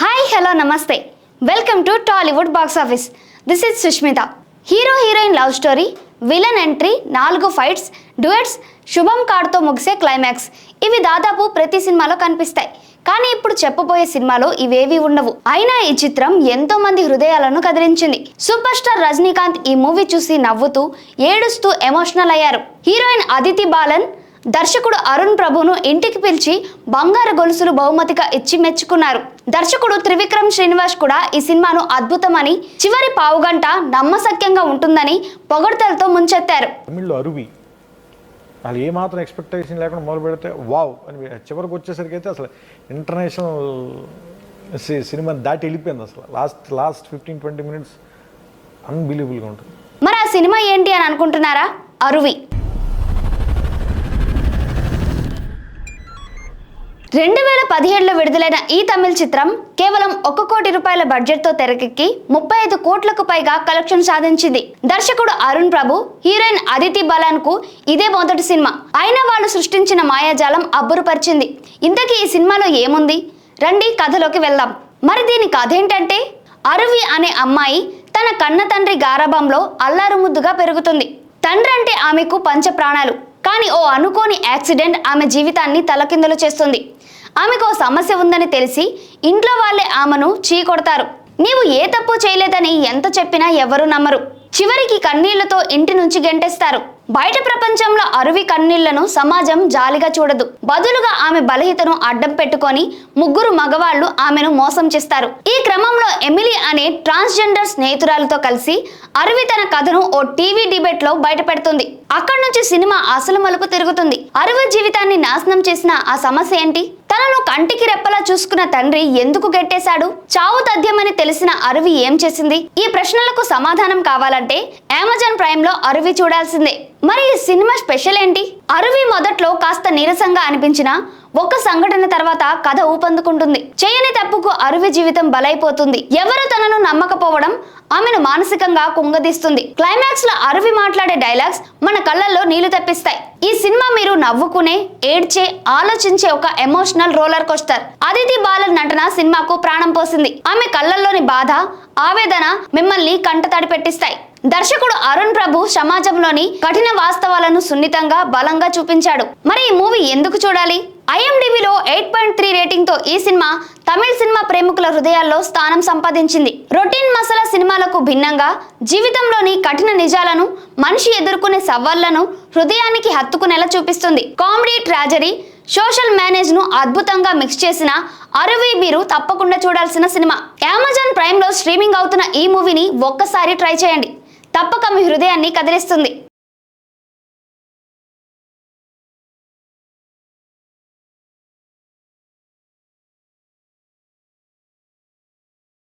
Hi hello namaste. Welcome to Tollywood box office this is Sushmita hero heroine love story villain entry నాలుగు fights duets శుభం కార్డ్తో ముగిసే climax ఇవి దాదాపు ప్రతి సినిమాలో కనిపిస్తాయి. కానీ ఇప్పుడు చెప్పబోయే సినిమాలో ఇవేవి ఉండవు. అయినా ఈ చిత్రం ఎంతో మంది హృదయాలను కదిలించింది. సూపర్ స్టార్ రజనీకాంత్ ఈ మూవీ చూసి నవ్వుతూ ఏడుస్తూ ఎమోషనల్ అయ్యారు. హీరోయిన్ అదితి బాలన్ దర్శకుడు అరుణ్ ప్రభును ఇంటికి పిలిచి బంగారు గొలుసులు బహుమతిగా ఇచ్చి మెచ్చుకున్నారు. దర్శకుడు త్రివిక్రమ్ శ్రీనివాస్ కూడా ఈ సినిమాను అద్భుతమని చివరి పావుగంట నమ్మశక్యంగా ఉంటుందని పొగడ్తలతో ముంచెత్తారు. తమిళ్ళో అరువి. వాళ్ళు ఏమాత్రం ఎక్స్పెక్టేషన్ లేకుండా మొదలు పెడితే వావ్ అని చివరికి వచ్చేసరికి అయితే అసలు ఇంటర్నేషనల్ సినిమా దాటి వెళ్ళిపోయింది అసలు. Last last fifteen twenty minutes అన్బిలీవబుల్గా ఉంటుంది. మరి ఆ సినిమా ఏంటి అని అనుకుంటున్నారా? అరువి. రెండు వేల పదిహేడులో విడుదలైన ఈ తమిళ చిత్రం కేవలం ఒక కోటి రూపాయల బడ్జెట్తో తెరకెక్కి ముప్పై ఐదు కోట్లకు పైగా కలెక్షన్ సాధించింది. దర్శకుడు అరుణ్ ప్రభు హీరోయిన్ అదితి బలాన్కు ఇదే మొదటి సినిమా. అయినా వాళ్ళు సృష్టించిన మాయాజాలం అబ్బురుపరిచింది. ఇంతకీ ఈ సినిమాలో ఏముంది? రండి కథలోకి వెళ్దాం. మరి దీని కథ ఏంటంటే అరువి అనే అమ్మాయి తన కన్న తండ్రి గారాభంలో అల్లారు ముద్దుగా పెరుగుతుంది. తండ్రి అంటే ఆమెకు పంచ ప్రాణాలు కానీ ఓ అనుకోని యాక్సిడెంట్ ఆమె జీవితాన్ని తలకిందులు చేస్తుంది. ఆమెకు ఓ సమస్య ఉందని తెలిసి ఇంట్లో వాళ్ళే ఆమెను చీకొడతారు. నీవు ఏ తప్పు చేయలేదని ఎంత చెప్పినా ఎవరు నమ్మరు. చివరికి కన్నీళ్ళతో ఇంటి నుంచి గెంటేస్తారు. బయట ప్రపంచంలో అరువి కన్నీళ్ళను సమాజం జాలిగా చూడదు. బదులుగా ఆమె బలహీతను అడ్డం పెట్టుకొని ముగ్గురు మగవాళ్ళు ఆమెను మోసం చేస్తారు. ఈ క్రమంలో ఎమిలీ అనే ట్రాన్స్జెండర్ స్నేహితురాలతో కలిసి అరువి తన కథను ఓ టీవీ డిబేట్లో బయట పెడుతుంది అక్కడి నుంచి సినిమా అసలు మలుపు తిరుగుతుంది. అరువి జీవితాన్ని నాశనం చేసిన ఆ సమస్య ఏంటి? తనను కంటికి రెప్పలా చూసుకున్న తండ్రి ఎందుకు గెట్టేశాడు? చావు తథ్యమని తెలిసిన అరువి ఏం చేసింది? ఈ ప్రశ్నలకు సమాధానం కావాలంటే అమెజాన్ ప్రైమ్లో అరువి చూడాల్సిందే. మరి ఈ సినిమా స్పెషల్ ఏంటి? అరువి మొదట్లో కాస్త నీరసంగా అనిపించిన ఒక సంఘటన తర్వాత కథ ఊపందుకుంటుంది. చేయని తప్పుకు అరువి జీవితం బలైపోతుంది. ఎవరు తనను నమ్మకపోవడం ఆమెను మానసికంగా కుంగదీస్తుంది. క్లైమాక్స్లో అరువి మాట్లాడే డైలాగ్స్ మన కళ్ళల్లో నీళ్ళు తెప్పిస్తాయి. ఈ సినిమా మీరు నవ్వుకునే ఏడ్చే ఆలోచించే ఒక emotional roller coaster Aditi Balan నటన సినిమాకు ప్రాణం పోసింది. ఆమె కళ్ళల్లోని బాధ ఆవేదన మిమ్మల్ని కంటతడి పెట్టిస్తాయి. దర్శకుడు అరుణ్ ప్రభు సమాజంలోని కఠిన వాస్తవాలను సున్నితంగా బలంగా చూపించాడు. మరి ఈ మూవీ ఎందుకు చూడాలి? ఐఎండిబిలో ఎయిట్ పాయింట్ త్రీ రేటింగ్తో ఈ సినిమా తమిళ సినిమా ప్రేమికుల హృదయాల్లో స్థానం సంపాదించింది. రొటీన్ మసాలా సినిమాలకు భిన్నంగా జీవితంలోని కఠిన నిజాలను మనిషి ఎదుర్కొనే సవాళ్ళను హృదయానికి హత్తుకునేలా చూపిస్తుంది. కామెడీ ట్రాజడీ సోషల్ మేనేజ్ను అద్భుతంగా మిక్స్ చేసిన అరవి మీరు తప్పకుండా చూడాల్సిన సినిమా. అమెజాన్ ప్రైమ్లో స్ట్రీమింగ్ అవుతున్న ఈ మూవీని ఒక్కసారి ట్రై చేయండి. తప్పక మీ హృదయాన్ని కదిలిస్తుంది.